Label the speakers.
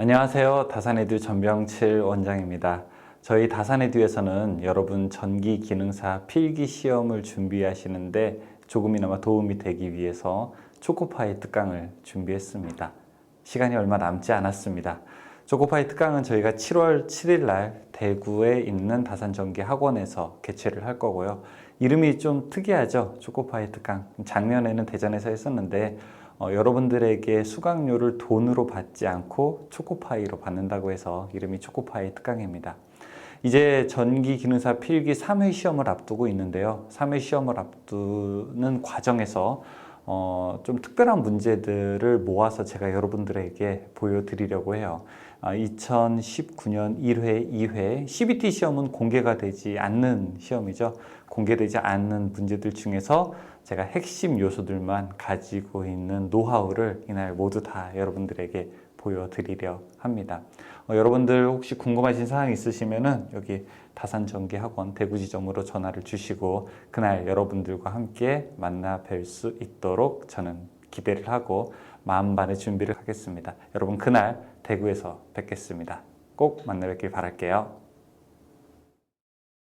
Speaker 1: 안녕하세요. 다산에듀 전병칠 원장입니다. 저희 다산에듀에서는 여러분 전기 기능사 필기 시험을 준비하시는데 조금이나마 도움이 되기 위해서 초코파이 특강을 준비했습니다. 시간이 얼마 남지 않았습니다. 초코파이 특강은 저희가 7월 7일 날 대구에 있는 다산전기 학원에서 개최를 할 거고요. 이름이 좀 특이하죠. 초코파이 특강. 작년에는 대전에서 했었는데 어, 여러분들에게 수강료를 돈으로 받지 않고 초코파이로 받는다고 해서 이름이 초코파이 특강입니다. 이제 전기 기능사 필기 3회 시험을 앞두고 있는데요. 3회 시험을 앞두는 과정에서 어, 좀 특별한 문제들을 모아서 제가 여러분들에게 보여드리려고 해요. 아, 2019년 1회, 2회 CBT 시험은 공개가 되지 않는 시험이죠. 공개되지 않는 문제들 중에서 제가 핵심 요소들만 가지고 있는 노하우를 이날 모두 다 여러분들에게 보여드리려 합니다. 어, 여러분들 혹시 궁금하신 사항 있으시면은 여기 다산전기학원 대구 지점으로 전화를 주시고 그날 여러분들과 함께 만나 뵐 수 있도록 저는 기대를 하고 마음반의 준비를 하겠습니다. 여러분 그날 대구에서 뵙겠습니다. 꼭 만나 뵙길 바랄게요.